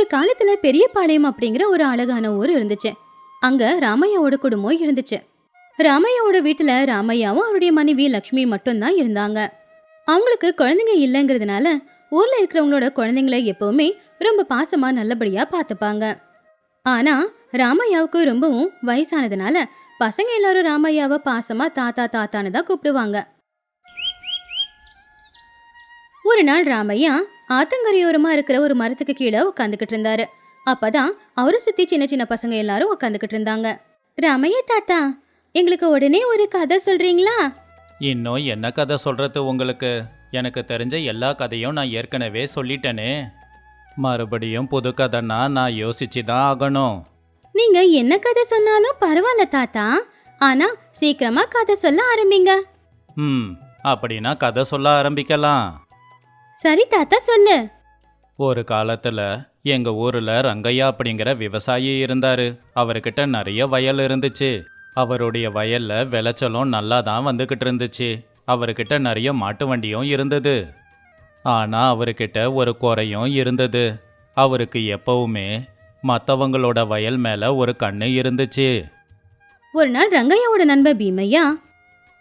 ஒரு காலத்துல பெரியபாளையம் அப்படிங்கிற ஒரு அழகான ஊர் இருந்துச்சு. அங்க ராமையாவோட குடும்பம் இருந்துச்சு. ராமையாவோட வீட்டுல ராமையாவும் அவருடைய மனைவி லக்ஷ்மி மட்டும்தான் இருந்தாங்க. அவங்களுக்கு குழந்தைங்க இல்லைங்கிறதுனால ஊர்ல இருக்கிறவங்களோட குழந்தைங்கள எப்பவுமே ரொம்ப பாசமா நல்லபடியா பார்த்துப்பாங்க. ஆனா ராமையாவுக்கு ரொம்பவும் வயசானதுனால பசங்க எல்லாரும் ராமையாவை பாசமா தாத்தா தாத்தான்னு தான் கூப்பிடுவாங்க. ஒரு நாள் ராமையா ஆத்தங்கரையோரமா இருக்கிற ஒரு மரத்துக்கு கீழே உட்காந்துக்கிட்டு இருந்தாரு. அப்பதான் அவரை சுத்தி சின்ன சின்ன பசங்க எல்லாரும் உட்காந்துக்கிட்டு இருந்தாங்க. ராமையா தாத்தா எங்களுக்கு உடனே ஒரு கதை சொல்றீங்களா? இன்னும் என்ன கதை சொல்றது உங்களுக்கு? எனக்கு தெரிஞ்ச எல்லா கதையும் நான் ஏற்கனவே சொல்லிட்டேனே. மறுபடியும் புது கதைன்னா நான் யோசிச்சு தான் ஆகணும். நீங்க என்ன கதை சொன்னாலும் பரவாயில்ல தாத்தா ஆனா சீக்கிரமா கதை சொல்ல ஆரம்பிங்க. ம் அப்படின்னா கதை சொல்ல ஆரம்பிக்கலாம். சரி தாத்தா சொல்லு. ஒரு காலத்துல எங்க ஊர்ல ரங்கையா அப்படிங்கிற விவசாயி இருந்தாரு. அவர்கிட்ட நிறைய வயல் இருந்துச்சு. அவருடைய வயல்ல விளைச்சலும் நல்லா தான் வந்துகிட்டு இருந்துச்சு. அவர்கிட்ட நிறைய மாட்டு வண்டியும் இருந்தது. ஆனா அவர்கிட்ட ஒரு குறையும் இருந்தது. அவருக்கு எப்பவுமே மற்றவங்களோட வயல் மேல ஒரு கண்ணு இருந்துச்சு. ஒரு நாள் ரங்கையாவோட நண்பர் பீமையா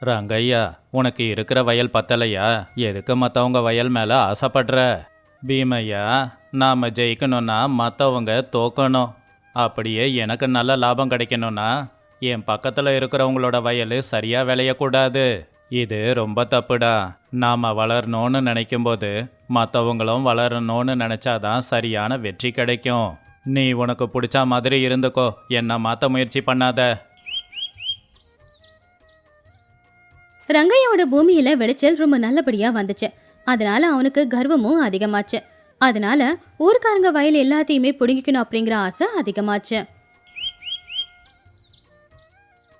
ரங்கையா உனக்கு இருக்கிற வயல் பத்தலையா? எதுக்கு மற்றவங்க வயல் மேலே ஆசைப்படுற? பீமையா நாம் ஜெயிக்கணும்னா மற்றவங்க தோக்கணும். அப்படியே எனக்கு நல்ல லாபம் கிடைக்கணும்னா என் பக்கத்தில் இருக்கிறவங்களோட வயல் சரியாக விளையக்கூடாது. இது ரொம்ப தப்புடா. நாம் வளரணும்னு நினைக்கும்போது மற்றவங்களும் வளரணும்னு நினச்சாதான் சரியான வெற்றி கிடைக்கும். நீ உனக்கு பிடிச்ச மாதிரி இருந்துக்கோ. என்ன மாற்ற முயற்சி பண்ணாத. ரங்கையோட பூமியில விளைச்சல் ரொம்ப நல்லபடியா வந்துச்சு. அதனால அவனுக்கு கர்வமும் அதிகமாச்சு. அதனால ஊர்க்காரங்க வயல் எல்லாத்தையுமே பிடுங்கிக்கணும் அப்படிங்கிற ஆசை அதிகமாச்சு.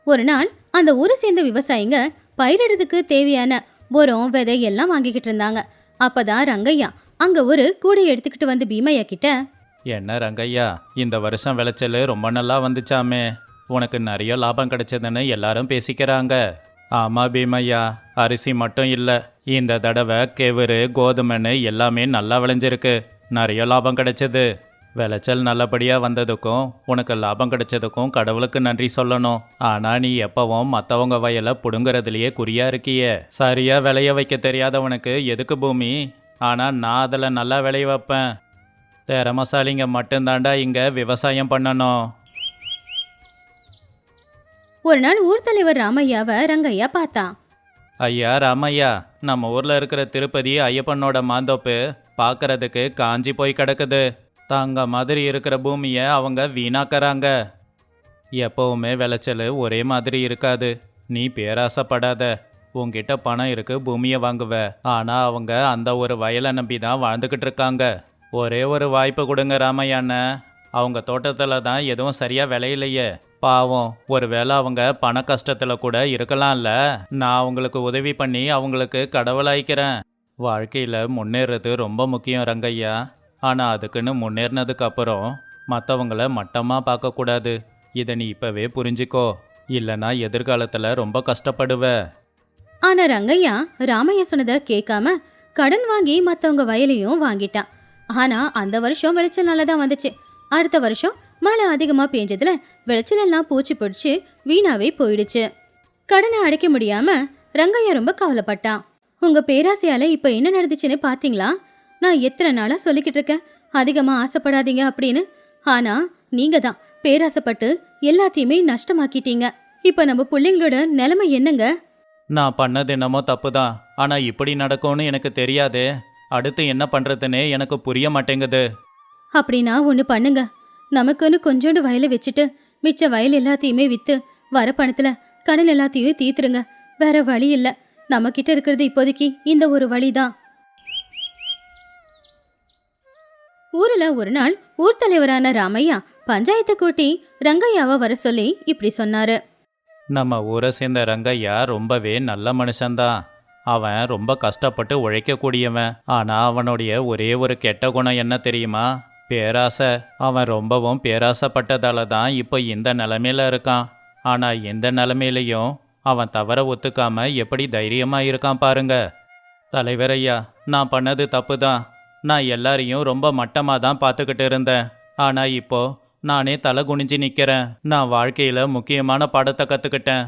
ஒரு நாள் அந்த ஊரை சேர்ந்த விவசாயிங்க பயிரிடுறதுக்கு தேவையான உரம் விதை எல்லாம் வாங்கிக்கிட்டு இருந்தாங்க. அப்பதான் ரங்கையா அங்க ஒரு கூடை எடுத்துக்கிட்டு வந்து பீமையா கிட்ட என்ன ரங்கையா இந்த வருஷம் விளைச்சல் ரொம்ப நல்லா வந்துச்சாமே. உனக்கு நிறைய லாபம் கிடைச்சதுன்னு எல்லாரும் பேசிக்கிறாங்க. ஆமா பீமையா அரிசி மட்டும் இல்லை இந்த தடவை கெவுரு கோதுமைன்னு எல்லாமே நல்லா விளைஞ்சிருக்கு. நிறைய லாபம் கிடைச்சது. விளைச்சல் நல்லபடியாக வந்ததுக்கும் உனக்கு லாபம் கிடைச்சதுக்கும் கடவுளுக்கு நன்றி சொல்லணும். ஆனால் நீ எப்பவும் மற்றவங்க வயலை பிடுங்குறதுலையே குறியா இருக்கியே. சரியாக விளைய வைக்க தெரியாதவனுக்கு எதுக்கு பூமி? ஆனால் நான் அதில் நல்லா விளைய வைப்பேன். திறமசாலிங்க மட்டும்தாண்டா இங்கே விவசாயம் பண்ணணும். ஒரு நாள் ஊர் தலைவர் ராமையாவை ரங்கையா பார்த்தான் ஐயா ராமையா நம்ம ஊர்ல இருக்கிற திருப்பதி ஐயப்பனோட மாந்தோப்பு பார்க்கறதுக்கு காஞ்சி போய் கிடக்குது. தாங்க மாதிரி இருக்கிற பூமியை அவங்க வீணாக்கறாங்க. எப்பவுமே விளைச்சல் ஒரே மாதிரி இருக்காது. நீ பேராசைப்படாத. உங்ககிட்ட பணம் இருக்கு பூமியை வாங்குவ. ஆனா அவங்க அந்த ஒரு வயலை நம்பி தான் வாழ்ந்துக்கிட்டு இருக்காங்க. ஒரே ஒரு வாய்ப்பு கொடுங்க ராமையாண்ண. அவங்க தோட்டத்தில் தான் எதுவும் சரியாக விளையலையே. பாவம் ஒருவேளை அவங்க பண கஷ்டத்துல கூட இருக்கலாம்ல. நான் அவங்களுக்கு உதவி பண்ணி அவங்களுக்கு கடவுளாய்க்கிறேன் வாழ்க்கையில் முன்னேறது ரொம்ப முக்கியம் ரங்கையா ஆனால் அதுக்குன்னு முன்னேறினதுக்கு அப்புறம் மற்றவங்கள மட்டமாக பார்க்கக்கூடாது இதை நீ இப்பவே புரிஞ்சுக்கோ. இல்லைன்னா எதிர்காலத்தில் ரொம்ப கஷ்டப்படுவ. ஆனா ரங்கையா ராமையா சொன்னதை கேட்காம கடன் வாங்கி மற்றவங்க வயலையும் வாங்கிட்டான். ஆனா அந்த வருஷம் விளைச்சல் நல்லா தான் வந்துச்சு. அடுத்த வருஷம் மழை அதிகமா பெஞ்சதுல விளைச்சல் எல்லாம் பூச்சி பிடிச்சு வீணாவே போயிடுச்சு. கடனை அடைக்க முடியாம ரங்கையா ரொம்ப கவலைப்பட்டான் உங்க பேராசையால இப்ப என்ன நடந்துச்சுன்னு பாத்தீங்களா? நான் எத்தனை நாளா சொல்லிக்கிட்டு இருக்கேன். அதிகமா ஆசைப்படாதீங்க அப்படின்னு. ஆனா நீங்க தான் பேராசைப்பட்டு எல்லாத்தையுமே நஷ்டமாக்கிட்டீங்க. இப்ப நம்ம பிள்ளைங்களோட நிலைமை என்னங்க? நான் பண்ணது என்னமோ தப்பு தான் ஆனால் இப்படி நடக்கும்னு எனக்கு தெரியாதே. அடுத்து என்ன பண்ணுறதுன்னே எனக்கு புரிய மாட்டேங்குது. அப்படின்னா ஒன்று பண்ணுங்க. நமக்குன்னு கொஞ்சோண்டு வயலை வச்சுட்டு மிச்ச வயல் எல்லாத்தையுமே வித்து வர பணத்துல கடன் எல்லாத்தையும் தீத்துருங்க. வேற வழி இல்ல. நம்ம கிட்ட இருக்கிறது இப்போதைக்கு இந்த ஒரு வழிதான். ஊர்ல ஒரு நாள் ஊர் தலைவரான ராமையா பஞ்சாயத்தை கூட்டி ரங்கையாவை வர சொல்லி இப்படி சொன்னாரு. நம்ம ஊரை சேர்ந்த ரங்கையா ரொம்பவே நல்ல மனுஷன்தான். அவன் ரொம்ப கஷ்டப்பட்டு உழைக்கக்கூடியவன். ஆனால் அவனுடைய ஒரே ஒரு கெட்ட குணம் என்ன தெரியுமா? பேராசை அவன் ரொம்பவும் பேராசைப்பட்டதால தான் இப்போ இந்த நிலமையில இருக்கான். ஆனால் எந்த நிலமையிலையும் அவன் தவற ஒத்துக்காம எப்படி தைரியமாக இருக்கான் பாருங்க. தலைவர் ஐயா நான் பண்ணது தப்பு தான். நான் எல்லாரையும் ரொம்ப மட்டமாக தான் பார்த்துக்கிட்டு இருந்தேன். ஆனால் இப்போ நானே தலை குனிஞ்சு நிற்கிறேன் நான் வாழ்க்கையில் முக்கியமான பாடத்தை கற்றுக்கிட்டேன்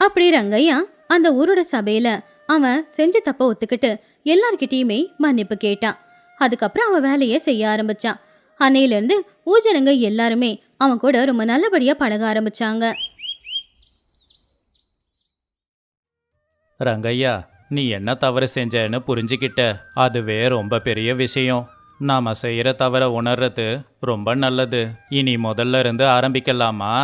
அப்படி ரங்கையா அந்த ஊரோட சபையில அவன் செஞ்ச தப்ப ஒத்துக்கிட்டு எல்லார்கிட்டயுமே மன்னிப்பு கேட்டான். அதுக்கப்புறம் அவன் வேலையை செய்ய ஆரம்பிச்சான். அன்னையிலேருந்து ஊஜனங்க எல்லாருமே அவன் கூட ரொம்ப நல்லபடியாக பழக ஆரம்பிச்சாங்க. ரங்கையா நீ என்ன தவறு செஞ்சேன்னு புரிஞ்சுக்கிட்ட. அதுவே ரொம்ப பெரிய விஷயம். நாம் செய்கிற தவற உணர்றது ரொம்ப நல்லது. இனி முதல்ல இருந்து ஆரம்பிக்கலாமா?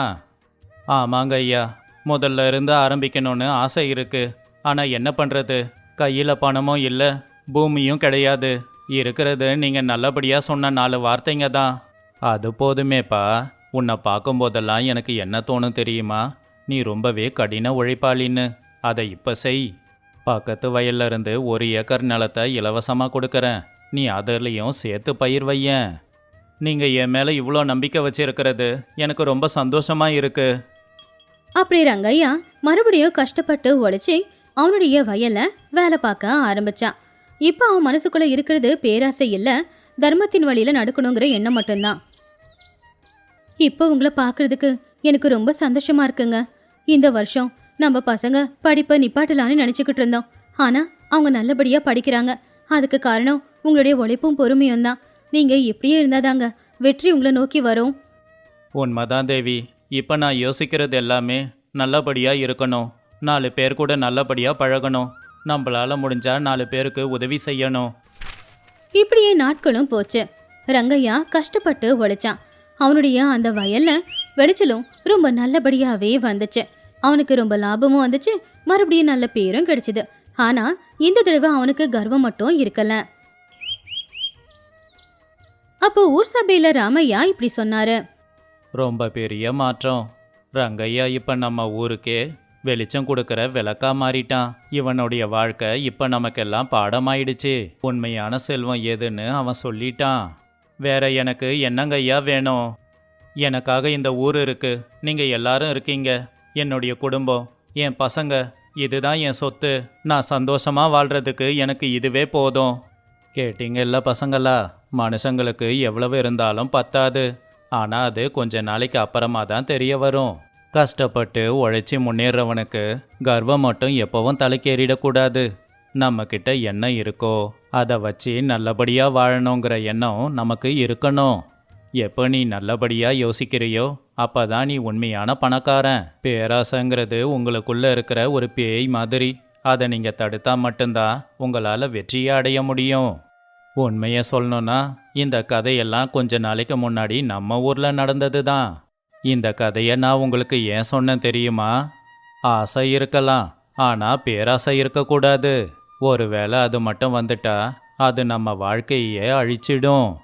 ஆமாங்க ஐயா முதல்ல இருந்து ஆரம்பிக்கணும்னு ஆசை இருக்கு. ஆனால் என்ன பண்ணுறது கையில் பணமும் இல்லை பூமியும் கிடையாது. இருக்கிறது நீங்கள் நல்லபடியாக சொன்ன நாலு வார்த்தைங்க தான். அது போதுமேப்பா. உன்னை பார்க்கும்போதெல்லாம் எனக்கு என்ன தோணும் தெரியுமா? நீ ரொம்பவே கடின உழைப்பாளின்னு. அதை இப்போ செய். பக்கத்து வயல்ல இருந்து ஒரு ஏக்கர் நிலத்தை இலவசமாக கொடுக்குறேன். நீ அதுலேயும் சேர்த்து பயிர் வையன். நீங்கள் என் மேலே இவ்வளோ நம்பிக்கை வச்சிருக்கிறது எனக்கு ரொம்ப சந்தோஷமாக இருக்கு. அப்படி ரங்கையா மறுபடியும் கஷ்டப்பட்டு உழைச்சி அவனுடைய வயலை வேலை பார்க்க ஆரம்பிச்சான். இப்போ அவன் மனசுக்குள்ள இருக்கிறது பேராசை இல்லை தர்மத்தின் வழியில நடக்கணுங்கிற எண்ணம் மட்டும்தான். இப்போ உங்களை பார்க்கறதுக்கு எனக்கு ரொம்ப சந்தோஷமா இருக்குங்க. இந்த வருஷம் நம்ம பசங்க படிப்பை நிப்பாட்டலான்னு நினச்சிக்கிட்டு இருந்தோம். ஆனால் அவங்க நல்லபடியாக படிக்கிறாங்க. அதுக்கு காரணம் உங்களுடைய உழைப்பும் பொறுமையும் தான். நீங்கள் இப்படியே இருந்தாதாங்க வெற்றி உங்களை நோக்கி வரும். உண்மைதான் தேவி இப்போ நான் யோசிக்கிறது எல்லாமே நல்லபடியாக இருக்கணும். நாலு பேர் கூட நல்லபடியாக பழகணும். நம்மளால முடிஞ்சா நாலு பேருக்கு உதவி செய்யணும். இப்படியே நாட்களும் போச்சு. ரங்கையா கஷ்டப்பட்டு உழைச்சான். அவனுடைய அந்த வயல்ல விளைச்சலும் ரொம்ப நல்லபடியாவே வந்துச்சு. அவனுக்கு ரொம்ப லாபமும் வந்துச்சு. மறுபடியும் நல்ல பேரும் கிடைச்சது. ஆனா இந்த தடவை அவனுக்கு கர்வம் மட்டும் இருக்கல. அப்போ ஊர் சபையில ராமையா இப்படி சொன்னாரு? ரொம்ப பெரிய மாற்றம். ரங்கையா இப்ப நம்ம ஊருக்கே வெளிச்சம் கொடுக்கற விளக்கா மாறிட்டான். இவனுடைய வாழ்க்கை இப்ப நமக்கெல்லாம் பாடமாயிடுச்சு. உண்மையான செல்வம் எதுன்னு அவன் சொல்லிட்டான். வேற எனக்கு என்னங்கய்யா வேணும்? எனக்காக இந்த ஊர் இருக்கு. நீங்க எல்லாரும் இருக்கீங்க. என்னுடைய குடும்பம் என் பசங்க இதுதான் என் சொத்து. நான் சந்தோஷமா வாழ்றதுக்கு எனக்கு இதுவே போதும். கேட்டீங்கல்ல பசங்களா? மனுஷங்களுக்கு எவ்வளவு இருந்தாலும் பத்தாது. ஆனால் அது கொஞ்ச நாளைக்கு அப்புறமா தான் தெரிய வரும். கஷ்டப்பட்டு உழைச்சி முன்னேறவனுக்கு கர்வம் மட்டும் எப்பவும் தலைக்கேறிடக்கூடாது. நம்மக்கிட்ட என்ன இருக்கோ அதை வச்சு நல்லபடியாக வாழணுங்கிற எண்ணம் நமக்கு இருக்கணும். எப்போ நீ நல்லபடியாக யோசிக்கிறியோ அப்பதான் நீ உண்மையான பணக்காரன். பேராசைங்கிறது உங்களுக்குள்ளே இருக்கிற ஒரு பேய் மாதிரி. அதை நீங்கள் தடுத்தா மட்டும்தான் உங்களால் வெற்றியை அடைய முடியும். உண்மையை சொல்லணும்னா இந்த கதையெல்லாம் கொஞ்ச நாளைக்கு முன்னாடி நம்ம ஊரில் நடந்தது தான் இந்த கதையை நான் உங்களுக்கு ஏன் சொன்னேன் தெரியுமா? ஆசை இருக்கலாம் ஆனால் பேராசை இருக்கக்கூடாது. ஒருவேளை அது மட்டும் வந்துட்டா அது நம்ம வாழ்க்கையே அழிச்சிடும்.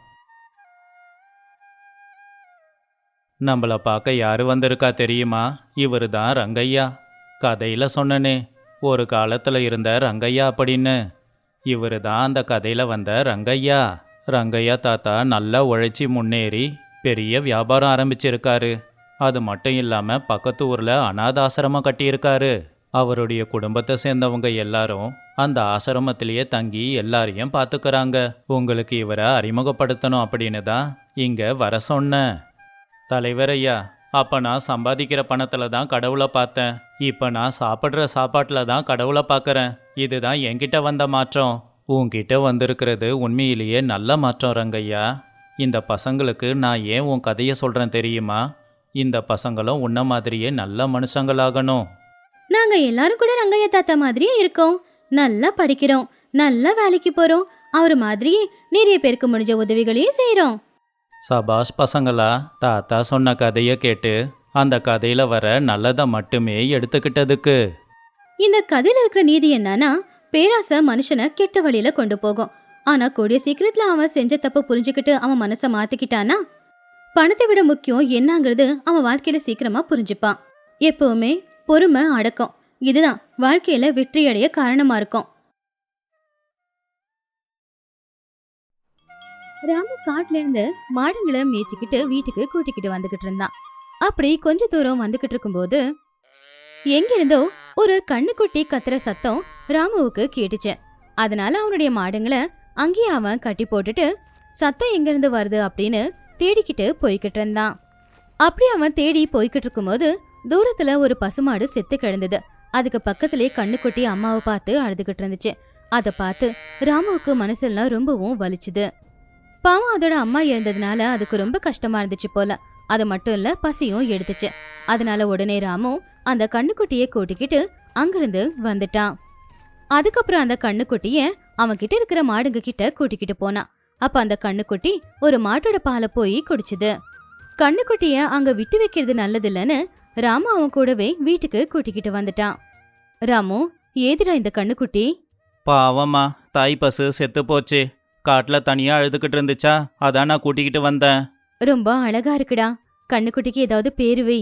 நம்மள பார்க்க யாரு வந்திருக்கா தெரியுமா? இவர் தான் ரங்கையா. கதையில் சொன்னனே ஒரு காலத்தில் இருந்த ரங்கையா அப்படின்னு. இவரு தான் அந்த கதையில் வந்த ரங்கையா. ரங்கையா தாத்தா நல்லா உழைச்சி முன்னேறி பெரிய வியாபாரம் ஆரம்பிச்சிருக்காரு. அது மட்டும் இல்லாமல் பக்கத்து ஊரில் அநாத ஆசிரமம் கட்டியிருக்காரு. அவருடைய குடும்பத்தை சேர்ந்தவங்க எல்லாரும் அந்த ஆசிரமத்திலேயே தங்கி எல்லாரையும் பார்த்துக்கிறாங்க உங்களுக்கு இவரை அறிமுகப்படுத்தணும் அப்படின்னு தான் இங்கே வர சொன்னேன். தலைவர் ஐயா அப்போ நான் சம்பாதிக்கிற பணத்தில் தான் கடவுளை பார்த்தேன். இப்போ நான் சாப்பிட்ற சாப்பாட்டில் தான் கடவுளை பார்க்குறேன் இதுதான் என்கிட்ட வந்த மாற்றம். உன்கிட்ட வந்திருக்கிறது உண்மையிலேயே நல்ல மாற்றம் ரங்கையா இந்த பசங்களுக்கு நான் ஏன் உன் கதையை சொல்றேன் தெரியுமா? இந்த பசங்களும் உன்ன மாதிரியே நல்ல மனுஷங்களாகணும். நாங்க எல்லாரும் கூட ரங்கையா தாத்தா மாதிரியே இருக்கோம். நல்லா படிக்கிறோம். நல்லா வேலைக்கு போறோம். அவர் மாதிரியே நிறைய பேருக்கு முடிஞ்ச உதவிகளையும் செய்றோம். சபாஷ் பசங்களா தாத்தா சொன்ன கதையை கேட்டு அந்த கதையில வர நல்லதை மட்டுமே எடுத்துக்கிட்டதுக்கு. இந்த கதையில இருக்கிற நீதி என்னன்னா பேராசை மனுஷனை கெட்ட வழியில கொண்டு போகும். ஆனா கூடிய சீக்கிரத்துல அவன் செஞ்ச தப்பு புரிஞ்சுக்கிட்டு அவன் மனசை மாத்திக்கிட்டானா? பணத்தை விட முக்கியம் என்னங்கிறது அவன் வாழ்க்கையில சீக்கிரமா புரிஞ்சுப்பான். எப்பவுமே பொறுமை அடக்கம் இதுதான் வாழ்க்கையில வெற்றியடைய காரணமா இருக்கும். ராமு காட்டுல இருந்து மாடுங்களை மேய்ச்சிக்கிட்டு வீட்டுக்கு கூட்டிக்கிட்டு வந்துகிட்டு இருந்தான். அப்படி கொஞ்ச தூரம் வந்துகிட்டு இருக்கும்போது எங்கிருந்தோ ஒரு கண்ணுக்குட்டி கத்துற சத்தம் ராமுவுக்கு கேட்டுச்சு. அதனால அவனுடைய மாடுங்களை அங்கேயே அவன் கட்டி போட்டுட்டு சத்தம் எங்கிருந்து வருது அப்படின்னு தேடிக்கிட்டு போய்கிட்டு இருந்தான். அப்படி அவன் தேடி போய்கிட்டு இருக்கும்போது தூரத்துல ஒரு பசுமாடு செத்து கிடந்தது. அதுக்கு பக்கத்திலே கண்ணுக்குட்டி அம்மாவை பார்த்து அழுதுகிட்டு இருந்துச்சு. அதை பார்த்து ராமுவுக்கு மனசெல்லாம் ரொம்பவும் வலிச்சுது. பாவம் அதோட அம்மா இருந்ததுனால அதுக்கு ரொம்ப கஷ்டமா இருந்துச்சு போல. அது மட்டும் இல்ல பசியும் எடுத்துச்சு. அதனால உடனே ராமு அந்த கண்ணுக்குட்டியை கூட்டிக்கிட்டு அங்கிருந்து வந்துட்டான். அதுக்கப்புறம் அந்த கண்ணுக்குட்டிய அவன் கிட்ட இருக்கிற மாடுங்க கிட்ட கூட்டிக்கிட்டு போனான் அப்ப அந்த கண்ணுக்குட்டி ஒரு மாட்டோட பாலை போய் குடிச்சுது. கண்ணுக்குட்டிய அங்க விட்டு வைக்கிறது நல்லது இல்லைன்னு ராமு அவன் கூடவே வீட்டுக்கு கூட்டிக்கிட்டு வந்துட்டான் ராமு ஏதுடா இந்த கண்ணுக்குட்டி? பாவம்மா தாய் பசு செத்து போச்சு. காட்டில் தனியாக அழுதுகிட்டு இருந்துச்சா? அதான் நான் கூட்டிக்கிட்டு வந்தேன். ரொம்ப அழகா இருக்குடா. கண்ணுக்குட்டிக்கு ஏதாவது பேரு வை.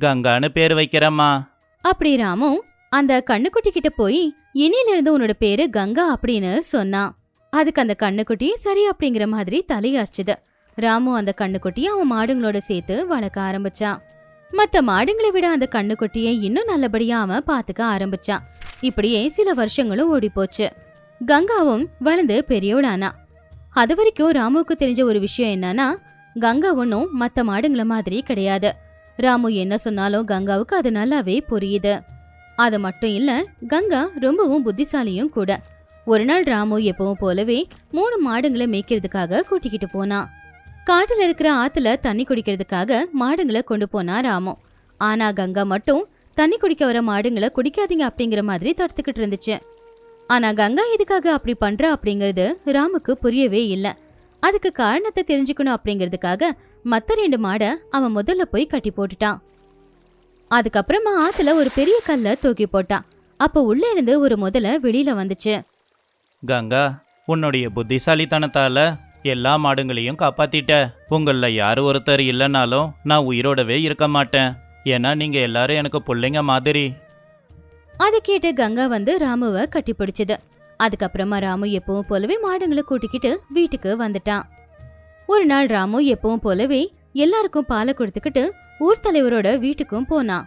கங்கான்னு பேர் வைக்கிறேம்மா. அப்படி ராமு அந்த கண்ணுக்குட்டி கிட்ட போய் இனியில இருந்து உன்னோட பேரு கங்கா அப்படின்னு சொன்னான் அதுக்கு அந்த கண்ணுக்குட்டி சரி அப்படிங்கிற மாதிரி தலையாச்சுது ராமு அந்த கண்ணுக்குட்டியை அவன் மாடுங்களோட சேர்த்து வளர்க்க ஆரம்பிச்சான் மத்த மாடுங்களை விட அந்த கண்ணுக்குட்டியை இன்னும் நல்லபடியா அவன் பாத்துக்க ஆரம்பிச்சான் இப்படியே சில வருஷங்களும் ஓடி போச்சு கங்காவும் வளர்ந்து பெரியவளானா. அது வரைக்கும் ராமுவுக்கு தெரிஞ்ச ஒரு விஷயம் என்னன்னா கங்கா ஒன்றும் மத்த மாடுங்கள மாதிரி கிடையாது. ராமு என்ன சொன்னாலும் கங்காவுக்கு அது நல்லாவே புரியுது. அது மட்டும் இல்ல கங்கா ரொம்பவும் புத்திசாலியும் கூட. ஒரு நாள் ராமு எப்பவும் போலவே மூணு மாடுங்களை மேய்க்கிறதுக்காக கூட்டிக்கிட்டு போனான் காட்டுல இருக்கிற ஆத்துல தண்ணி குடிக்கிறதுக்காக மாடுங்களை கொண்டு போனா ராமு. ஆனா கங்கா மட்டும் தண்ணி குடிக்க வர மாடுங்களை குடிக்காதீங்க அப்படிங்கிற மாதிரி தடுத்துக்கிட்டு இருந்துச்சு. ஆனா கங்கா எதுக்காக அப்படி பண்றா அப்படிங்கிறது ராமுக்கு புரியவே இல்லை. அதுக்கு காரணத்தை தெரிஞ்சுக்கணும் அப்படிங்கிறதுக்காக மத்த ரெண்டு மாடை அவன் முதல்ல போய் கட்டி போட்டுட்டான். அதுக்கப்புறமா ஆத்துல ஒரு பெரிய கல்ல தூக்கி போட்டான் அப்ப உள்ள இருந்து ஒரு முதல வெளியில வந்துச்சு. கங்கா உன்னுடைய புத்திசாலித்தனத்தால எல்லா மாடுங்களையும் காப்பாத்திட்ட. உங்களில் யார் ஒருத்தர் இல்லைனாலும் நான் உயிரோடவே இருக்க மாட்டேன். ஏன்னா நீங்கள் எல்லாரும் எனக்கு பிள்ளைங்க மாதிரி. அதை கேட்டு கங்கா வந்து ராமுவை கட்டி பிடிச்சது அதுக்கப்புறமா ராமு எப்பவும் போலவே மாடுங்களை கூட்டிக்கிட்டு வீட்டுக்கு வந்துட்டான். ஒரு நாள் ராமு எப்பவும் போலவே எல்லாருக்கும் பாலை கொடுத்துக்கிட்டு ஊர் தலைவரோட வீட்டுக்கும் போனான்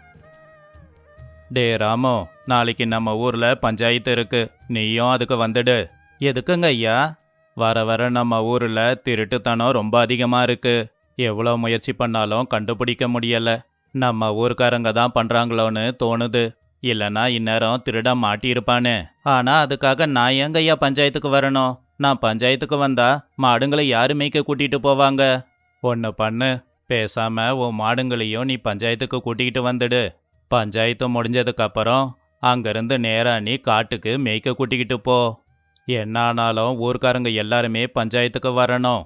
டே ராமோ நாளைக்கு நம்ம ஊரில் பஞ்சாயத்து இருக்கு. நீயும் அதுக்கு வந்துடு. எதுக்குங்க ஐயா? வர வர நம்ம ஊரில் திருட்டுத்தனம் ரொம்ப அதிகமாக இருக்கு. எவ்வளோ முயற்சி பண்ணாலும் கண்டுபிடிக்க முடியல. நம்ம ஊர்க்காரங்க தான் பண்ணுறாங்களோன்னு தோணுது. இல்லைன்னா இந்நேரம் திருட மாட்டியிருப்பானே. ஆனால் அதுக்காக நான் எங்க ஐயா பஞ்சாயத்துக்கு வரணும்? நான் பஞ்சாயத்துக்கு வந்தா மாடுங்களை யாரு மேய்க்க கூட்டிட்டு போவாங்க? ஒன்று பண்ணு. பேசாம உன் மாடுங்களையும் நீ பஞ்சாயத்துக்கு கூட்டிகிட்டு வந்துடு. பஞ்சாயத்து முடிஞ்சதுக்கப்புறம் அங்கேருந்து அங்கிருந்து நீ காட்டுக்கு மேய்க்க கூட்டிக்கிட்டு போ. என்ன ஆனாலும் ஊர்க்காரங்க எல்லாருமே பஞ்சாயத்துக்கு வரணும்.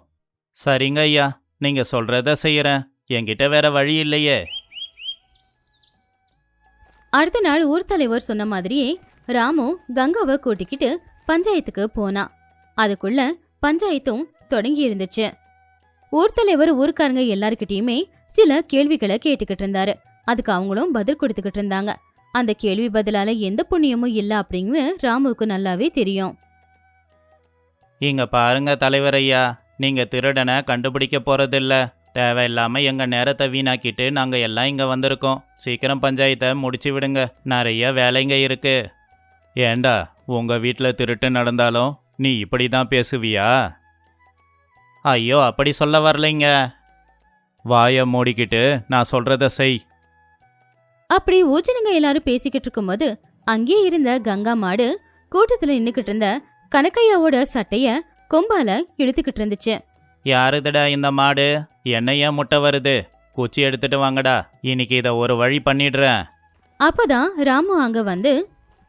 சரிங்க ஐயா நீங்கள் சொல்கிறத செய்கிறேன் என்கிட்ட வேற வழி இல்லையே. அடுத்த நாள் ஊர் தலைவர் சொன்ன மாதிரியே ராமு கங்காவை கூட்டிக்கிட்டு பஞ்சாயத்துக்கு போனான் அதுக்குள்ள பஞ்சாயத்தும் தொடங்கி இருந்துச்சு ஊர் தலைவர் ஊருக்காரங்க எல்லாருக்கிட்டயுமே சில கேள்விகளை கேட்டுக்கிட்டு இருந்தாரு. அதுக்கு அவங்களும் பதில் கொடுத்துக்கிட்டு இருந்தாங்க. அந்த கேள்வி பதிலால எந்த புண்ணியமும் இல்ல அப்படின்னு ராமுவுக்கு நல்லாவே தெரியும். இங்க பாருங்க தலைவர் ஐயா நீங்க திருடனை கண்டுபிடிக்க போறதில்ல. தேவையில்லாம எங்க நேரத்தை வீணாக்கிட்டு நாங்க எல்லாம் இங்க வந்திருக்கோம். சீக்கிரம் பஞ்சாயத்தை முடிச்சு விடுங்க. நிறைய வேலைங்க இருக்கு. ஏண்டா உங்க வீட்டில் திருட்டு நடந்தாலும் நீ இப்படி தான் பேசுவியா? ஐயோ அப்படி சொல்ல வரலைங்க. வாயை மூடிக்கிட்டு நான் சொல்றத செய். அப்படி ஊச்சனுங்க எல்லாரும் பேசிக்கிட்டு இருக்கும்போது அங்கேயே இருந்த கங்கா மாடு கூட்டத்துல நின்னுக்கிட்டு இருந்த கனக்கையாவோட சட்டைய கொம்பால இழுத்துக்கிட்டு இருந்துச்சு. யாருதுடா இந்த மாடு? என்ன ஏன் முட்டை வருது? குச்சி எடுத்துட்டு வாங்கடா. இன்னைக்கு இதை ஒரு வழி பண்ணிடுறேன். அப்பதான் ராமு அங்க வந்து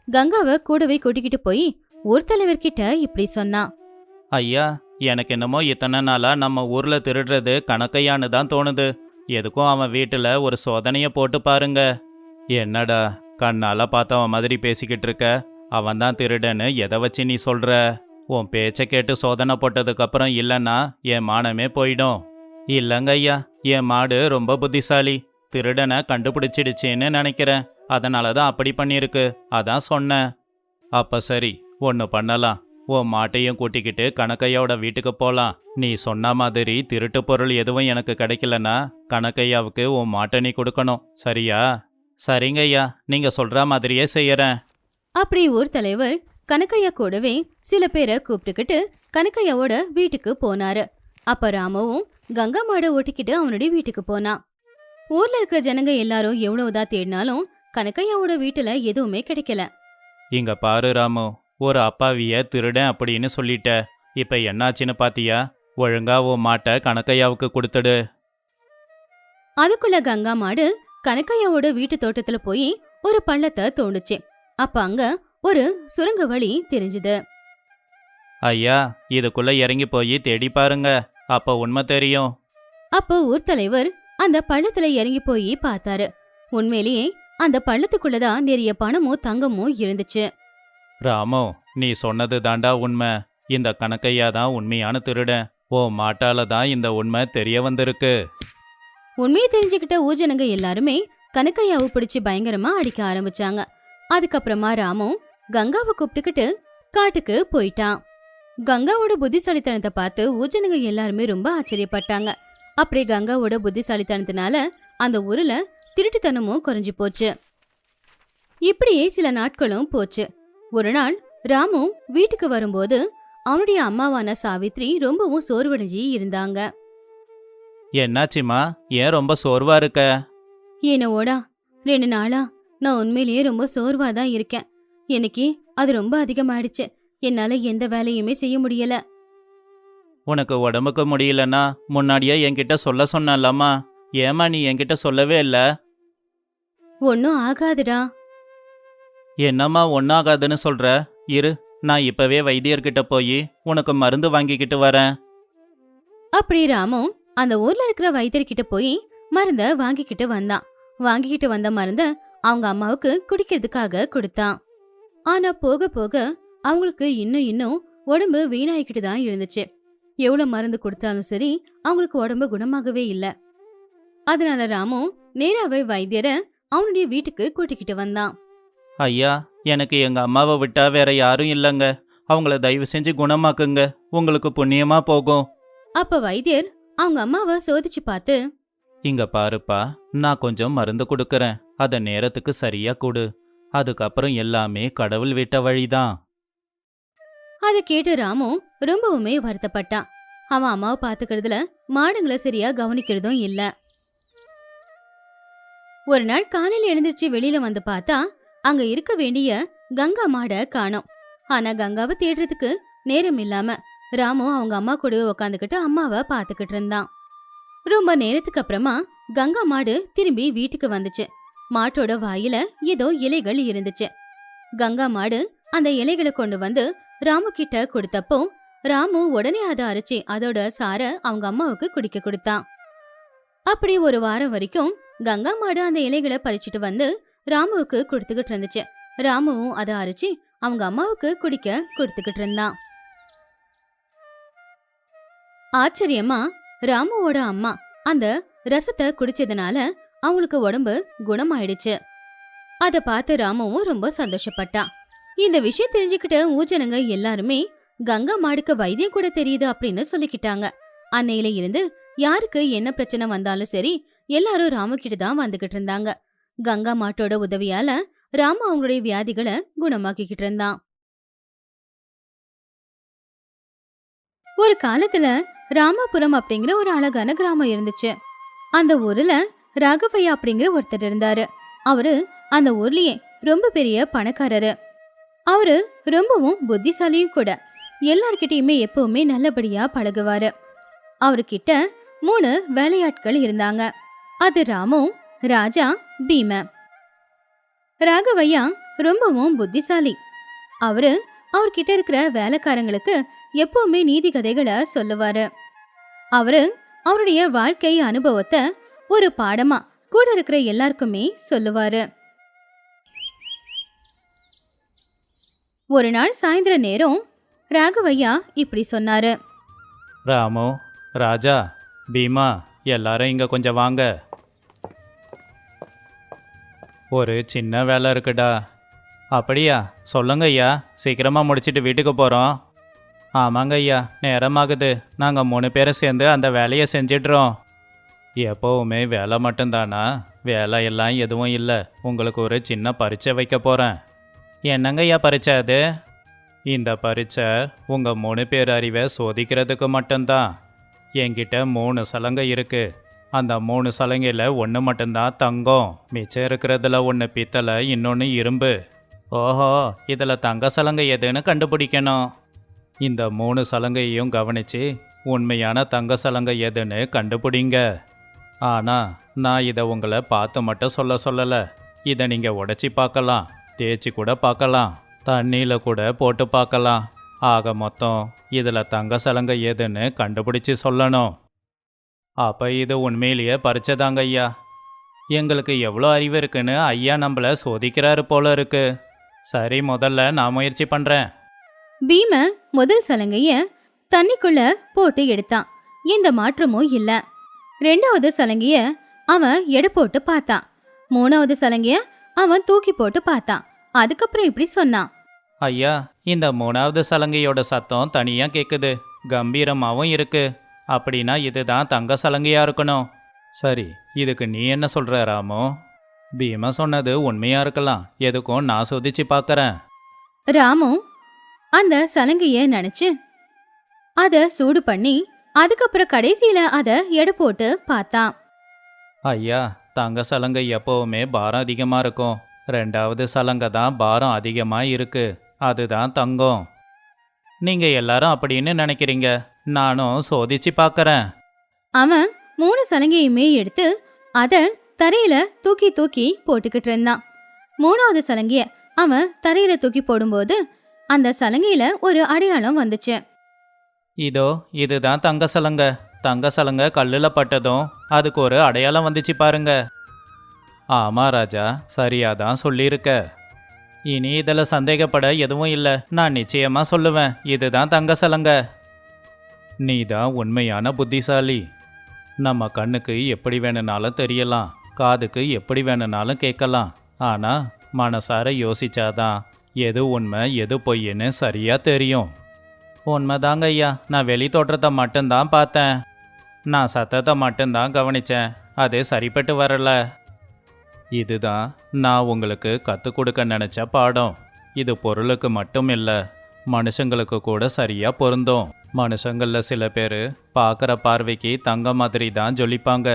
கங்காவை கூடவே கூட்டிக்கிட்டு போய் ஊர் தலைவர்கிட்ட இப்படி சொன்னான். ஐயா எனக்கு என்னமோ இத்தனை நாளாக நம்ம ஊரில் திருடுறது கணக்கையான்னு தான் தோணுது. எதுக்கும் அவன் வீட்டில் ஒரு சோதனையை போட்டு பாருங்க. என்னடா கண்ணால் பார்த்தவன் மாதிரி பேசிக்கிட்டு இருக்க? அவன் தான் திருடன்னு எதை வச்சு நீ சொல்கிற உன் பேச்சை கேட்டு சோதனை போட்டதுக்கப்புறம் இல்லைன்னா என் மானமே போயிடும். இல்லைங்க ஐயா என் மாடு ரொம்ப புத்திசாலி. திருடனை கண்டுபிடிச்சிடுச்சேன்னு நினைக்கிறேன். அதனால தான் அப்படி பண்ணியிருக்கு. அதான் சொன்னேன். அப்போ சரி ஒன்று பண்ணலாம். உன் மாட்டையும் கூட்டிக்கிட்டு கணக்கையாவோட வீட்டுக்கு போலாம். நீ சொன்ன மாதிரி திருட்டு பொருள் எதுவும் எனக்கு கிடைக்கலனா கணக்கையாவுக்கு உன் மாட்டை நீ கொடுக்கணும். சரியா? சரிங்க ஐயா நீங்க சொல்ற மாதிரியே செய்யறேன். அப்படி ஊர் தலைவர் கனகையா கூடவே சில பேரை கூப்பிட்டுக்கிட்டு கனகையாவோட வீட்டுக்கு போனாரு. அப்ப ராமுவும் கங்கா மாடை ஓட்டிக்கிட்டு அவனுடைய வீட்டுக்கு போனான். ஊர்ல இருக்கிற ஜனங்க எல்லாரும் எவ்வளவுதான் தேடினாலும் கனகையாவோட வீட்டுல எதுவுமே கிடைக்கல. இங்க பாரு ராமு ஒரு அப்பாவிய திருடன் அப்படின்னு சொல்லிட்ட. இப்ப என்னாச்சுன்னு பாத்தியா? ஒழுங்கா உன் மாட்டை கணக்கையாவுக்கு கொடுத்துடு. அதுக்குள்ள கங்கா மாடு கனகையாவோட வீட்டு தோட்டத்துல போய் ஒரு பள்ளத்தை தோண்டுச்சு. அப்ப அங்க ஒரு சுரங்க வழி தெரிஞ்சுது. ஐயா இதுக்குள்ள இறங்கி போய் தேடி பாருங்க. அப்ப உண்மை தெரியும். அப்போ ஊர் தலைவர் அந்த பள்ளத்துல இறங்கி போய் பார்த்தாரு. உண்மையிலேயே அந்த பள்ளத்துக்குள்ளதான் நிறைய பணமும் தங்கமும் இருந்துச்சு. ராமு நீ சொன்னது தாண்டா உண்மை. இந்த கணக்கையா தான் உண்மையான திருடன். ஓ மாட்டால தான் இந்த உண்மை தெரிய வந்திருக்கு. உண்மையை தெரிஞ்சுக்கிட்ட ஊஜனங்க எல்லாருமே கனகையாவை பிடிச்சு பயங்கரமா அடிக்க ஆரம்பிச்சாங்க. அதுக்கப்புறமா ராமும் கங்காவை கூப்பிட்டுக்கிட்டு காட்டுக்கு போயிட்டான். கங்காவோட புத்திசாலித்தனத்தை பார்த்து ஊஜனங்க எல்லாருமே ரொம்ப ஆச்சரியப்பட்டாங்க. அப்படி கங்காவோட புத்திசாலித்தனத்தினால அந்த ஊர்ல திருட்டுத்தனமும் குறைஞ்சு போச்சு. இப்படியே சில நாட்களும் போச்சு. ஒரு நாள் ராமு வீட்டுக்கு வரும்போது அவனுடைய அம்மாவான சாவித்ரி ரொம்பவும் சோர்வடைஞ்சு இருந்தாங்க. என்னாச்சுமா? ஏன் ரொம்ப சோர்வா இருக்க? என்னோடா ரெண்டு நாளா நான் உண்மையிலேயே ரொம்ப சோர்வா தான் இருக்கேன். இன்னைக்கு அது ரொம்ப அதிகமாயிடுச்சு. என்னால எந்த வேலையுமே செய்ய முடியல. உனக்கு உடம்புக்கு முடியலன்னா முன்னாடியே என்கிட்ட சொல்ல சொன்னலாமா? ஏமா நீ என்கிட்ட சொல்லவே இல்ல? ஒன்னும் ஆகாதுடா. என்னம்மா ஒன்றாகாதுன்னு சொல்ற? இரு நான் இப்பவே வைத்தியர்கிட்ட போய் உனக்கு மருந்து வாங்கிக்கிட்டு வரேன். அப்படி ராமும் அந்த ஊர்ல இருக்கிற வைத்தியர்கிட்ட போய் மருந்த வாங்கிக்கிட்டு வந்தான். வாங்கிக்கிட்டு வந்த மருந்த அவங்க அம்மாவுக்கு குடிக்கிறதுக்காக கொடுத்தான். ஆனா போக போக அவங்களுக்கு இன்னும் இன்னும் உடம்பு வீணாயிக்கிட்டு தான் இருந்துச்சு. எவ்வளவு மருந்து கொடுத்தாலும் சரி அவங்களுக்கு உடம்பு குணமாகவே இல்ல. அதனால ராமு நேராவே வைத்தியரை அவனுடைய வீட்டுக்கு கூட்டிக்கிட்டு வந்தான். ஐயா எனக்கு எங்க அம்மாவை விட்டா வேற யாரும் இல்லைங்க. அவங்கள தயவு செஞ்சு குணமாக்குங்க. உங்களுக்கு புண்ணியமா போகும். அப்ப வைத்தியர் அவங்க அம்மாவை சோதிச்சு பார்த்து இங்க பாருப்பா நான் கொஞ்சம் மருந்து கொடுக்கறேன். அத நேரத்துக்கு சரியா கொடு. அதுக்கப்புறம் எல்லாமே கடவுள் விட்ட வழிதான். அதை கேட்டு ராமு ரொம்பவுமே வருத்தப்பட்டான் அவன் அம்மாவை பாத்துக்கிறதுல மாடுங்களை சரியா கவனிக்கிறதும் இல்ல. ஒரு நாள் காலையில எழுந்திருச்சு வெளியில வந்து பார்த்தா அங்க இருக்க வேண்டிய கங்கா மாட காணோம். ஆனா கங்காவை தேடுறதுக்கு நேரம் இல்லாம ராமு அவங்க அம்மா கூடவே உக்காந்துக்கிட்டு அம்மாவை பாத்துக்கிட்டு இருந்தான். ரொம்ப நேரத்துக்கு அப்புறமா கங்கா மாடு திரும்பி வீட்டுக்கு வந்துச்சு. மாட்டோட வாயில ஏதோ இலைகள் இருந்துச்சு. கங்கா மாடு அந்த இலைகளை கொண்டு வந்து ராமு கிட்ட கொடுத்தப்போ ராமு உடனே அதை அரைச்சி அதோட சாரை அவங்க அம்மாவுக்கு குடிக்க கொடுத்தான். அப்படி ஒரு வாரம் வரைக்கும் கங்கா மாடு அந்த இலைகளை பறிச்சுட்டு வந்து ராமுவுக்கு கொடுத்துக்கிட்டு இருந்துச்சு. ராமுவும் அதை அரைச்சி அவங்க அம்மாவுக்கு குடிக்க கொடுத்துக்கிட்டு இருந்தான் ஆச்சரியமா ராமுவோட அம்மா அந்த ரசத்தை குடிச்சதுனால அவங்களுக்கு உடம்பு குணமாயிடுச்சு. அத பார்த்து ராமுவும் ரொம்ப சந்தோஷப்பட்டான் இந்த விஷயம் தெரிஞ்சுக்கிட்ட ஊஜனங்க எல்லாருமே கங்கா மாடுக்கு வைத்தியம் கூட தெரியுது அப்படின்னு சொல்லிக்கிட்டாங்க. அன்னையில இருந்து யாருக்கு என்ன பிரச்சனை வந்தாலும் சரி எல்லாரும் ராமு கிட்ட தான் வந்துகிட்டு இருந்தாங்க. கங்கா மாட்டோட உதவியால ராமு அவங்களுடைய வியாதிகளை குணமாக்கிக்கிட்டு இருந்தான் ஒரு காலத்துல ராமாபுரம் அப்படிங்கிற ஒரு அழகான கிராமம் இருந்துச்சு. அந்த ஊர்ல ராகவையா அப்படிங்கிற ஒருத்தர் இருந்தாரு. அவரு அந்த ஊர்லயே ரொம்ப பெரிய பணக்காரரு. அவரு ரொம்பவும் புத்திசாலியும் கூட. எல்லார்கிட்டயுமே எப்பவுமே நல்லபடியா பழகுவாரு. அவர்கிட்ட மூணு வேலையாட்கள் இருந்தாங்க. அது ராமும் ராஜா பீம. ராகவையா ரொம்பவும் புத்திசாலி. அவரு அவர்கிட்ட இருக்கிற வேலைக்காரங்களுக்கு எப்பவுமே நீதி கதைகளை சொல்லுவாரு. அவரு அவருடைய வாழ்க்கை அனுபவத்தை ஒரு பாடமா கூட இருக்கிற எல்லாருக்குமே சொல்லுவாரு. ஒரு நாள் சாயந்தர நேரம் ராகவையா இப்படி சொன்னாரு. ராமு ராஜா பீமா எல்லாரும் இங்க கொஞ்சம் வாங்க. ஒரு சின்ன வேலை இருக்குடா. அப்படியா? சொல்லுங்க ஐயா. சீக்கிரமாக முடிச்சிட்டு வீட்டுக்கு போகிறோம் ஆமாங்க ஐயா. நேரமாகுது. நாங்கள் மூணு பேரும் சேர்ந்து அந்த வேலையை செஞ்சிட்றோம். எப்போவுமே வேலை மட்டும்தானா? வேலை எல்லாம் எதுவும் இல்லை. உங்களுக்கு ஒரு சின்ன பரீட்சை வைக்க போகிறேன் என்னங்க ஐயா பரீட்சை அது? இந்த பரீட்சை உங்கள் மூணு பேர் அறிவை சோதிக்கிறதுக்கு மட்டும்தான். என்கிட்ட மூணு சலங்கை இருக்குது அந்த மூணு சலங்கையில் ஒன்று மட்டும்தான் தங்கம். மிச்சம் இருக்கிறதுல ஒன்று பித்தளை இன்னொன்று இரும்பு. ஓஹோ இதில் தங்க சலங்கை எதுன்னு கண்டுபிடிக்கணும். இந்த மூணு சலங்கையையும் கவனித்து உண்மையான தங்க சலங்கை எதுன்னு கண்டுபிடிங்க. ஆனால் நான் இதை உங்களை பார்த்து மட்டும் சொல்ல சொல்லலை. இதை நீங்கள் உடச்சி பார்க்கலாம் தேய்ச்சி கூட பார்க்கலாம் தண்ணியில் கூட போட்டு பார்க்கலாம். ஆக மொத்தம் இதில் தங்க சலங்கை எதுன்னு கண்டுபிடிச்சி சொல்லணும். அப்போ இது உண்மையிலேயே பறிச்சதாங்க ஐயா. எங்களுக்கு எவ்வளோ அறிவு இருக்குன்னு ஐயா நம்மள சோதிக்கிறாரு போல இருக்கு. சரி முதல்ல நான் முயற்சி பண்ணுறேன் பீம முதல் சலங்கைய தண்ணிக்குள்ள போட்டு எடுத்தான். எந்த மாற்றமும் இல்ல. ரெண்டாவது சலங்கைய அவன் எடை போட்டு பார்த்தான் மூணாவது சலங்கைய அவன் தூக்கி போட்டு பார்த்தான் அதுக்கப்புறம் இப்படி சொன்னான். ஐயா இந்த மூணாவது சலங்கையோட சத்தம் தனியாக கேட்குது கம்பீரமாகவும் இருக்கு. அப்படின்னா இதுதான் தங்க சலங்கையா இருக்கணும். சரி இதுக்கு நீ என்ன சொல்ற ராமு? பீமா சொன்னது உண்மையா இருக்கலாம். எதுக்கும் நான் சோதிச்சு பார்க்கறேன் ராமு அந்த சலங்கைய நினைச்சு அத சூடு பண்ணி அதுக்கப்புறம் கடைசியில அத எடை போட்டு பார்த்தான் ஐயா தங்க சலங்கை எப்பவுமே பாரம் அதிகமாக இருக்கும். ரெண்டாவது சலங்கை தான் பாரம் அதிகமாக இருக்கு. அதுதான் தங்கம். நீங்க எல்லாரும் அப்படின்னு நினைக்கிறீங்க. நானும் சோதிச்சு பார்க்கறேன் அவன் மூணு சலங்கையுமே எடுத்து அத தரையில தூக்கி தூக்கி போட்டுக்கிட்டு இருந்தான். மூணாவது சலங்கைய அவன் தரையில தூக்கி போடும்போது அந்த சலங்கையில ஒரு அடையாளம் வந்துச்சு. இதோ இதுதான் தங்க சலங்க. தங்க சலங்க கல்லில் பட்டதும் அதுக்கு ஒரு அடையாளம் வந்துச்சு பாருங்க. ஆமா ராஜா சரியா தான் சொல்லியிருக்க. இனி இதில் சந்தேகப்பட எதுவும் இல்லை. நான் நிச்சயமா சொல்லுவேன். இதுதான் தங்க சலங்க. நீ தான் உண்மையான புத்திசாலி. நம்ம கண்ணுக்கு எப்படி வேணும்னாலும் தெரியலாம் காதுக்கு எப்படி வேணும்னாலும் கேட்கலாம். ஆனால் மனசார யோசிச்சாதான் எது உண்மை எது பொய்ன்னு சரியாக தெரியும். உண்மைதாங்க ஐயா நான் வெளி தோற்றத்தை மட்டும்தான் பார்த்தேன். நான் சத்தத்தை மட்டும்தான் கவனிச்சேன் அது சரிப்பட்டு வரல. இதுதான் நான் உங்களுக்கு கற்றுக் கொடுக்க நினச்ச பாடம். இது பொருளுக்கு மட்டும் இல்லை மனுஷங்களுக்கு கூட சரியாக பொருந்தும். மனுஷங்களில் சில பேர் பார்க்குற பார்வைக்கு தங்க மாதிரி தான் ஜொலிப்பாங்க.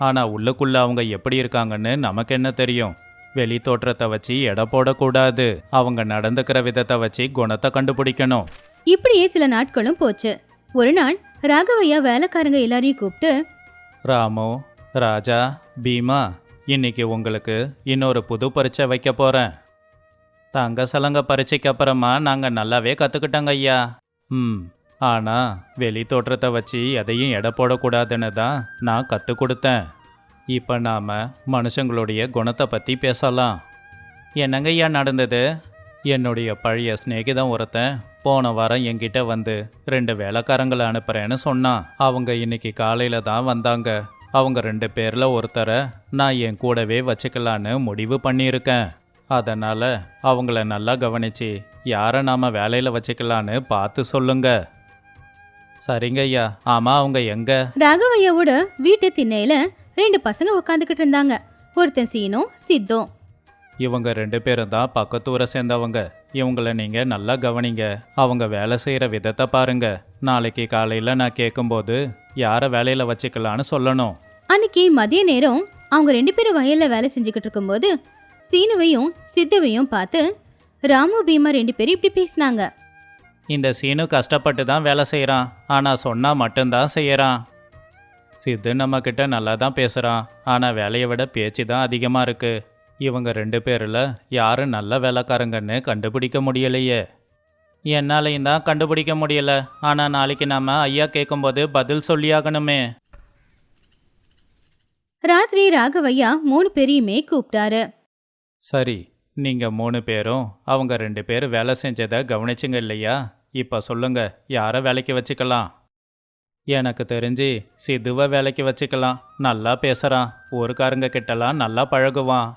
ஆனால் உள்ளுக்குள்ள அவங்க எப்படி இருக்காங்கன்னு நமக்கு என்ன தெரியும்? வெளி தோற்றத்தை வச்சு எடை போடக்கூடாது. அவங்க நடந்துக்கிற விதத்தை வச்சு குணத்தை கண்டுபிடிக்கணும். இப்படியே சில நாட்களும் போச்சு. ஒரு நாள் ராகவையா வேலைக்காரங்க எல்லாரையும் கூப்பிட்டு ராமு ராஜா பீமா இன்னைக்கு உங்களுக்கு இன்னொரு புது பரீட்சை வைக்க போகிறேன் தங்க சலங்க பரீட்சைக்கு அப்புறமா நாங்கள் நல்லாவே கற்றுக்கிட்டோங்க ஐயா. ம் ஆனால் வெளி தோற்றத்தை வச்சு எதையும் எடை போடக்கூடாதுன்னு தான் நான் கற்றுக் கொடுத்தேன். இப்போ நாம் மனுஷங்களுடைய குணத்தை பற்றி பேசலாம். என்னங்க ஐயா நடந்தது? என்னுடைய பழைய சிநேகிதம் ஒருத்தன் போன வாரம் என்கிட்ட வந்து ரெண்டு வேலைக்காரங்களை அனுப்புகிறேன்னு சொன்னான். அவங்க இன்னைக்கு காலையில் தான் வந்தாங்க. அவங்க ரெண்டு பேரில் ஒருத்தரை நான் என் கூடவே வச்சுக்கலான்னு முடிவு பண்ணியிருக்கேன். அதனால அவங்கள நல்லா கவனிச்சு யாரை நாம வேலையில வச்சுக்கலான்னு பார்த்து சொல்லுங்க. சரிங்க ஐயா. ஆமா அவங்க எங்க? ராகவையாவோட வீட்டு திண்ணையில ரெண்டு பசங்க உட்காந்துக்கிட்டு இருந்தாங்க. ஒருத்தன் சீனும் சித்தும் இவங்க ரெண்டு பேரும் தான் பக்கத்து ஊரை சேர்ந்தவங்க. இவங்கள நீங்க நல்லா கவனிங்க. அவங்க வேலை செய்யற விதத்தை பாருங்க. நாளைக்கு காலையில நான் கேட்கும்போது யாரை வேலையில வச்சுக்கலான்னு சொல்லணும். அன்னைக்கு மதிய நேரம் அவங்க ரெண்டு பேரும் வயல்ல வேலை செஞ்சுக்கிட்டு இருக்கும்போது சீனுவையும் சித்துவையும் பார்த்து ராமு பீமா ரெண்டு பேரும் இப்படி பேசினாங்க. இந்த சீனு கஷ்டப்பட்டு தான் வேலை செய்கிறான் ஆனால் சொன்னால் மட்டும்தான் செய்யறான். சித்து நம்ம கிட்ட நல்லா தான் பேசுகிறான் ஆனால் வேலையை விட பேச்சு தான் அதிகமாக இருக்கு. இவங்க ரெண்டு பேரில் யாரு நல்ல வேலைக்காரங்கன்னு கண்டுபிடிக்க முடியலையே. என்னாலையும் தான் கண்டுபிடிக்க முடியல. ஆனால் நாளைக்கு நாம ஐயா கேட்கும்போது பதில் சொல்லியாகணுமே. ராத்திரி ராகவையா மூணு பேரையுமே கூப்பிட்டாரு. சரி நீங்கள் மூணு பேரும் அவங்க ரெண்டு பேர் வேலை செஞ்சதை கவனிச்சிங்க இல்லையா? இப்போ சொல்லுங்க யாரை வேலைக்கு வச்சுக்கலாம்? எனக்கு தெரிஞ்சு சிதுவை வேலைக்கு வச்சுக்கலாம். நல்லா பேசுகிறான் ஊருக்காரங்க கிட்டலாம் நல்லா பழகுவான்.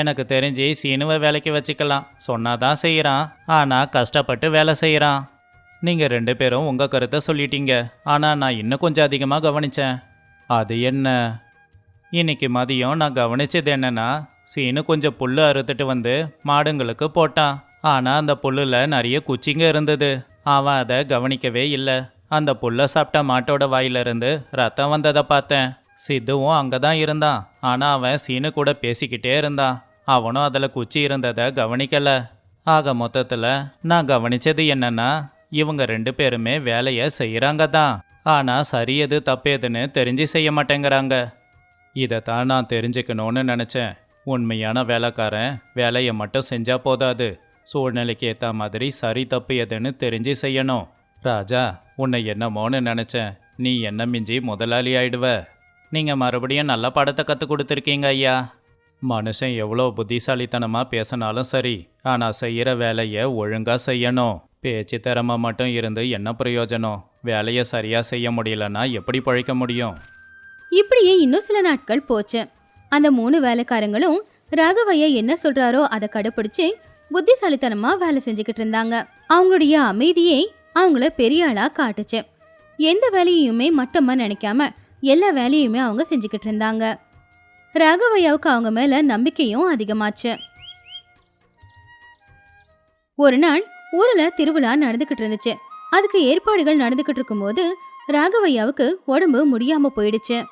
எனக்கு தெரிஞ்சு சீனுவை வேலைக்கு வச்சுக்கலாம். சொன்னாதான் செய்கிறான் ஆனால் கஷ்டப்பட்டு வேலை செய்கிறான் நீங்கள் ரெண்டு பேரும் உங்கள் கருத்தை சொல்லிட்டீங்க. ஆனால் நான் இன்னும் கொஞ்சம் அதிகமாக கவனிச்சேன். அது என்ன? இன்னைக்கு மதியம் நான் கவனிச்சது என்னென்னா சீனு கொஞ்சம் புல்லு அறுத்துட்டு வந்து மாடுங்களுக்கு போட்டான் ஆனால் அந்த புல்லில் நிறைய குச்சிங்க இருந்தது. அவன் அதை கவனிக்கவே இல்லை. அந்த புல்லை சாப்பிட்ட மாட்டோட வாயிலிருந்து ரத்தம் வந்ததை பார்த்தேன். சித்துவும் அங்கே தான் இருந்தான். ஆனால் அவன் சீனு கூட பேசிக்கிட்டே இருந்தான். அவனும் அதில் குச்சி இருந்ததை கவனிக்கலை. ஆக மொத்தத்தில் நான் கவனிச்சது என்னன்னா இவங்க ரெண்டு பேருமே வேலையை செய்கிறாங்க தான் ஆனால் சரி எது தப்பு எதுன்னு தெரிஞ்சு செய்ய மாட்டேங்கிறாங்க. இதைத்தான் நான் தெரிஞ்சுக்கணும்னு நினச்சேன். உண்மையான வேலைக்காரன் வேலையை மட்டும் செஞ்சா போதாது. சூழ்நிலைக்கு ஏற்ற மாதிரி சரி தப்பு எதுன்னு தெரிஞ்சு செய்யணும். ராஜா உன்னை என்னமோன்னு நினச்சேன். நீ என்ன மிஞ்சி முதலாளி ஆயிடுவ? நீங்கள் மறுபடியும் நல்ல படத்தை கற்றுக் கொடுத்துருக்கீங்க ஐயா. மனுஷன் எவ்வளோ புத்திசாலித்தனமாக பேசினாலும் சரி ஆனால் செய்கிற வேலையை ஒழுங்காக செய்யணும். பேச்சு திறமை மட்டும் இருந்து என்ன பிரயோஜனம்? வேலையை சரியாக செய்ய முடியலன்னா எப்படி பழைக்க முடியும்? இப்படியே இன்னும் சில நாட்கள் போச்சு. அந்த மூணு வேலைக்காரங்களும் ராகவையா என்ன சொல்றாரோ அதை கடைப்பிடிச்சு புத்திசாலித்தனமா வேலை செஞ்சுக்கிட்டு இருந்தாங்க. அவங்களுடைய அமைதியை அவங்கள பெரிய ஆளா காட்டுச்சு. எந்த வேலையுமே மட்டமா நினைக்காம எல்லா வேலையுமே அவங்க செஞ்சுக்கிட்டு இருந்தாங்க. ராகவையாவுக்கு அவங்க மேல நம்பிக்கையும் அதிகமாச்சு. ஒரு நாள் ஊர்ல திருவிழா நடந்துகிட்டு இருந்துச்சு. அதுக்கு ஏற்பாடுகள் நடந்துகிட்டு இருக்கும்போது ராகவையாவுக்கு உடம்பு முடியாம போயிடுச்சு.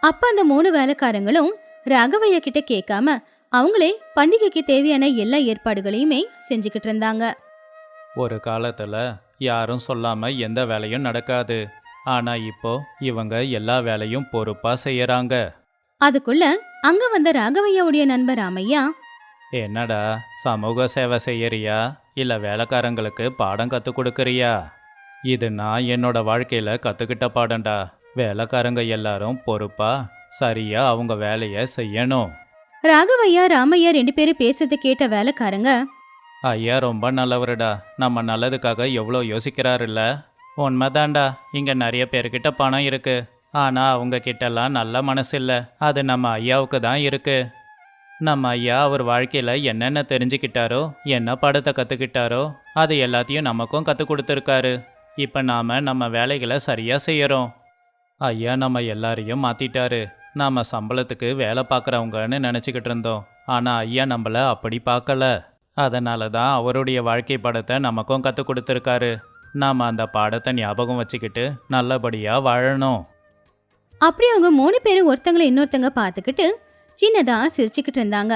அப்ப அந்த மூணு வேலைக்காரங்களும் ராகவையா கிட்ட கேட்காம அவங்களே பண்டிகைக்கு தேவையான எல்லா ஏற்பாடுகளையுமே செஞ்சுக்கிட்டு இருந்தாங்க. ஒரு காலத்தில் யாரும் சொல்லாமல் எந்த வேலையும் நடக்காது. ஆனால் இப்போ இவங்க எல்லா வேலையும் பொறுப்பாக செய்யறாங்க. அதுக்குள்ள அங்க வந்த ராகவையாவுடைய நண்பர் ராமையா என்னடா சமூக சேவை செய்யறியா? இல்லை வேலைக்காரங்களுக்கு பாடம் கற்றுக் கொடுக்கறியா? இது நான் என்னோட வாழ்க்கையில் கற்றுக்கிட்ட பாடம்டா. வேலைக்காரங்க எல்லாரும் பொறுப்பா சரியா அவங்க வேலையை செய்யணும். ராகவையா ராமையா ரெண்டு பேரும் பேசுறத கேட்ட வேலைக்காரங்க ஐயா ரொம்ப நல்லவருடா. நம்ம நல்லதுக்காக எவ்வளோ யோசிக்கிறாருல்ல. உண்மைதான்டா. இங்கே நிறைய பேர்கிட்ட பணம் இருக்கு. ஆனால் அவங்க கிட்டலாம் நல்ல மனசு இல்லை அது நம்ம ஐயாவுக்கு தான் இருக்கு. நம்ம ஐயா அவர் வாழ்க்கையில் என்னென்ன தெரிஞ்சுக்கிட்டாரோ என்ன பாடத்தை கற்றுக்கிட்டாரோ அது எல்லாத்தையும் நமக்கும் கற்றுக் கொடுத்துருக்காரு. இப்போ நாம் நம்ம வேலைகளை சரியாக செய்யறோம். ஐயா நம்ம எல்லாரையும் மாற்றிட்டாரு நாம் சம்பளத்துக்கு வேலை பார்க்குறவங்கன்னு நினச்சிக்கிட்டு இருந்தோம். ஆனால் ஐயா நம்மள அப்படி பார்க்கல. அதனால தான் அவருடைய வாழ்க்கை படத்தை நமக்கும் கற்றுக் கொடுத்துருக்காரு. நாம் அந்த பாடத்தை ஞாபகம் வச்சுக்கிட்டு நல்லபடியாக வாழணும். அப்படி அவங்க மூணு பேரும் ஒருத்தங்களை இன்னொருத்தங்க பார்த்துக்கிட்டு சின்னதாக சிரிச்சுக்கிட்டு இருந்தாங்க.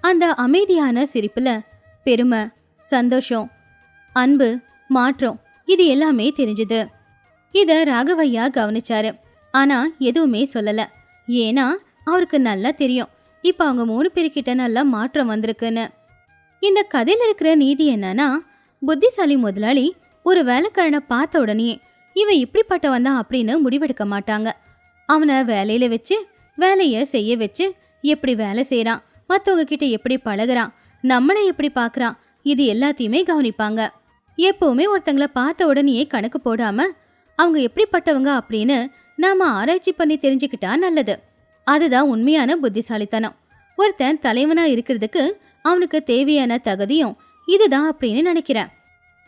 அந்த அமைதியான சிரிப்பில் பெருமை சந்தோஷம் அன்பு மாற்றம் இது எல்லாமே தெரிஞ்சுது. இத ராகவையா கவனிச்சாரு. ஆனா எதுவுமே சொல்லல. ஏன்னா அவருக்கு நல்லா தெரியும். இப்ப அவங்க மூணு பேர்கிட்ட நல்லா மாற்றம் வந்திருக்குன்னு. இந்த கதையில இருக்கிற நீதி என்னன்னா புத்திசாலி முதலாளி ஒரு வேலைக்காரனை பார்த்த உடனே இவன் இப்படிப்பட்டவன் தான் அப்படின்னு முடிவெடுக்க மாட்டாங்க. அவனை வேலையில வச்சு வேலையை செய்ய வச்சு எப்படி வேலை செய்கிறான் மற்றவங்க கிட்ட எப்படி பழகுறான் நம்மளை எப்படி பார்க்குறான் இது எல்லாத்தையுமே கவனிப்பாங்க. எப்பவுமே ஒருத்தங்களை பார்த்த உடனேயே கணக்கு போடாம அவங்க எப்படிப்பட்டவங்க அப்படின்னு நாம ஆராய்ச்சி பண்ணி தெரிஞ்சுக்கிட்டா நல்லது. அதுதான் உண்மையான புத்திசாலித்தனம். ஒருத்தன் தலைவனா இருக்கிறதுக்கு அவனுக்கு தேவையான தகுதியும் இதுதான் அப்படின்னு நினைக்கிறேன்.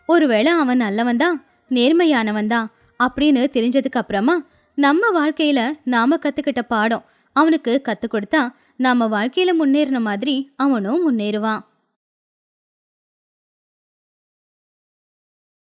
ஒருவேளை அவன் நல்லவன் தான் நேர்மையானவன் தான் அப்படின்னு தெரிஞ்சதுக்கு அப்புறமா நம்ம வாழ்க்கையில நாம கத்துக்கிட்ட பாடம் அவனுக்கு கத்து கொடுத்தா நாம வாழ்க்கையில முன்னேறின மாதிரி அவனும் முன்னேறுவான்.